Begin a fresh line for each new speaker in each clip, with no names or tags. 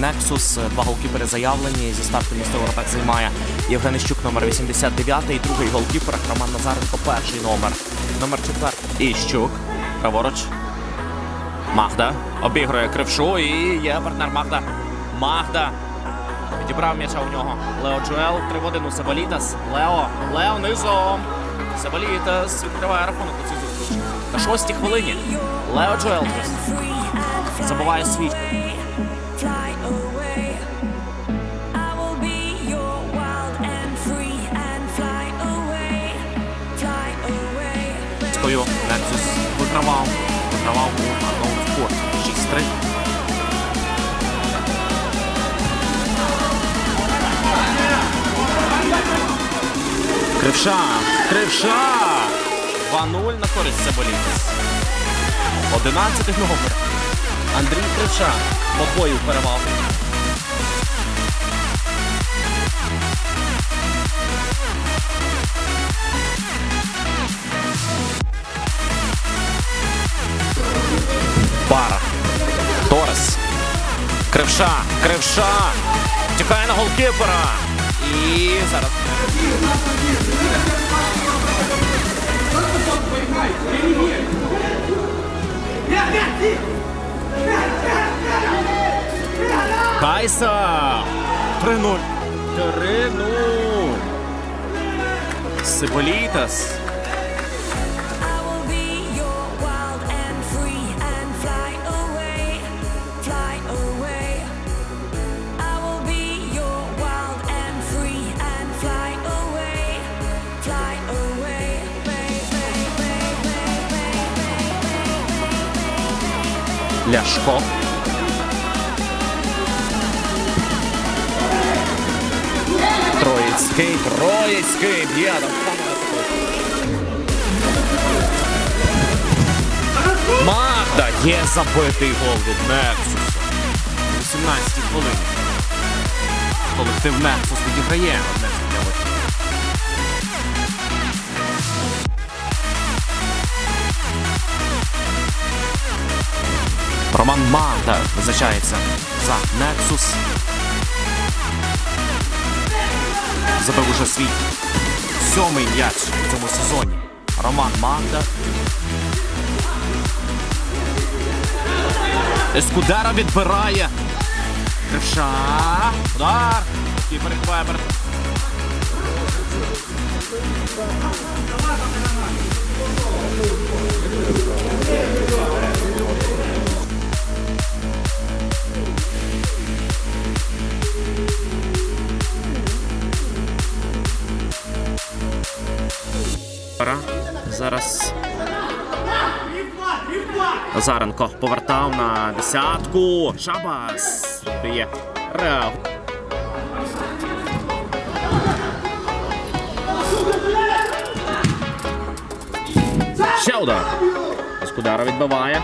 Nexus. Два голкіпери заявлені. Зі старту місто Воротак займає Євген Іщук, номер 89 і другий голкіпер Роман Назаренко, перший номер. Номер 4. Іщук. Праворуч. Магда. Обігрує крившу і є партнер Магда. Магда. Відібрав м'яча у нього. Лео Джуел. 3 в 1 у Себалітас. Лео. Лео низом. Себалітас відкриває рахунок у цій зустрічі. На шостій хвилині. Лео Джуел забуває свій. Вигравав. Вигравав у ноутспорт. 6-3. Кривша! Кривша! 2-0 на користь Себолітис. 11 номер. Андрій Кривша. Подвоїв перевагу. Кривша. Тікає на голкіпера. І зараз. Кайса. 3-0. 3-0. Сиболітас. Ляшко. Троїцький, Троїцький, б'є там. Магда є забитий гол від Нексуса. 18-й хвилині. Колектив Нексус відіграє Роман Магда визначається за Nexus. Забив уже свій сьомий м'яч в цьому сезоні. Роман Магда. Ескудера відбирає. Кривша. Удар. Кіпер Квебер. Пора. Заренко повертав на десятку. Шабас. Є. Реал. Ще удар. Ескудера відбиває.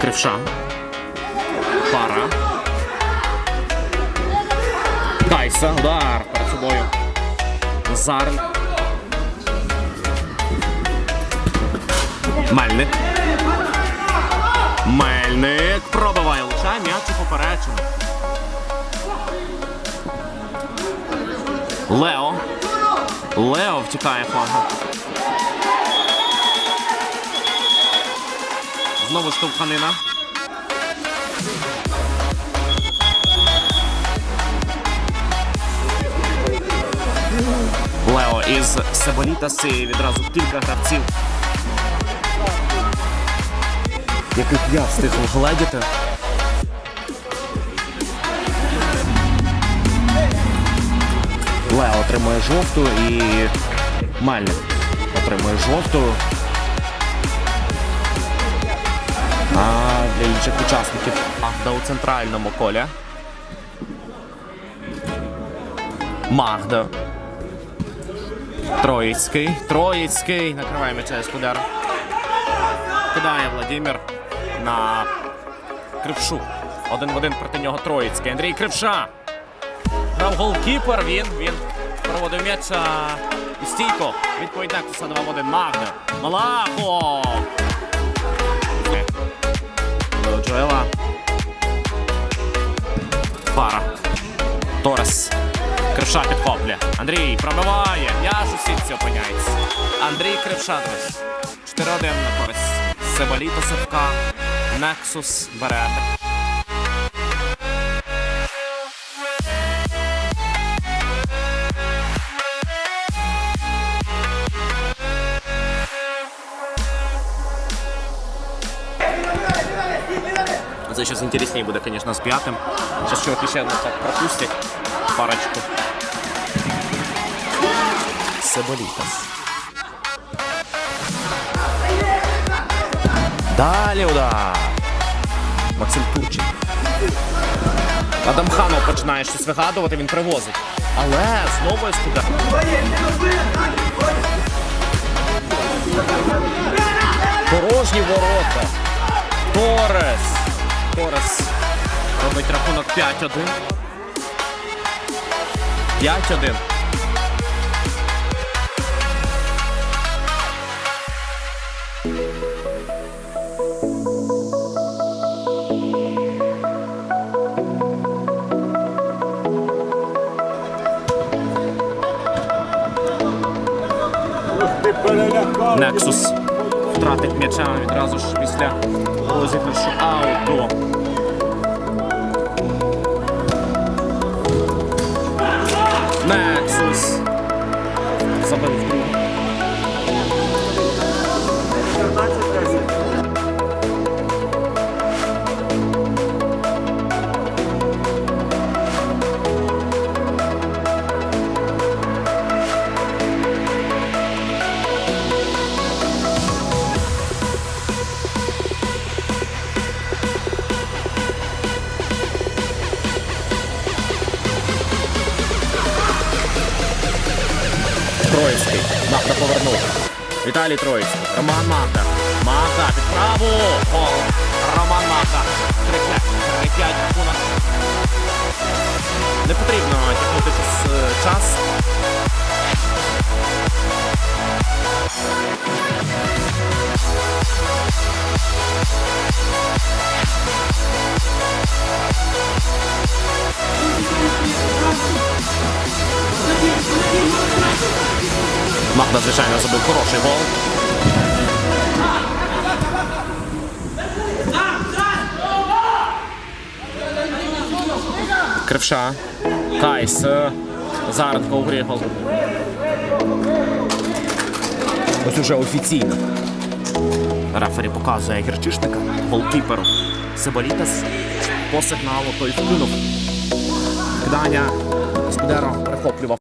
Кривша. Пара. Кайса. Удар перед собою. Зарен. Мельник. Мельник пробиває луча, м'яч у поперечину. Лео. Лео втікає флангом. Знову штовханина. Лео із Себолітаси відразу кілька гравців яких я встиг вгледіти. Лео отримує жовту і Мальник отримує жовту. А для інших учасників Магда у центральному колі. Магда. Троїцький. Троїцький. Накриває м'яча Ескудер. Кидає Владимир на Крившу. Один в один проти нього Троїцький. Андрій Кривша. Грав голкіпер. Він він проводив м'яч а, у стійку. Відповідь Нексуса 2 в 1. Магда. Малахов. Джоела. Пара. Торес. Кривша підхоплює. Андрій пробиває. М'яч у сітці опиняється. Андрій Кривша, друзі. 4-1 на користь. Себаліта Севка. Нексус бере. Це зараз інтересніше буде, звісно, з п'ятим. Зараз чуваки ще одну так пропустять. Парочку. Себолітас. Далі удар. Максим Турчин. Адам Ханов починає щось вигадувати, він привозить. Але знову ескуда. Порожні ворота. Торес. Торес робить рахунок 5-1. 5-1. Нексус втратить м'яча відразу ж після розіграшу ауту. Нексус. Забив другу. Махта повернув. Віталій Троїцький. Роман Махта. Махта під праву. Гол. Роман. 3-5. Не потрібно тягнути час- е, час. Махта, звичайно, забив хороший гол. Кривша. Кайс. грі гол. Ось уже офіційно. Рефері показує гірчишника, голкіперу Себолітас. По сигналу той вкинув. Кидання Скудеро перехоплював.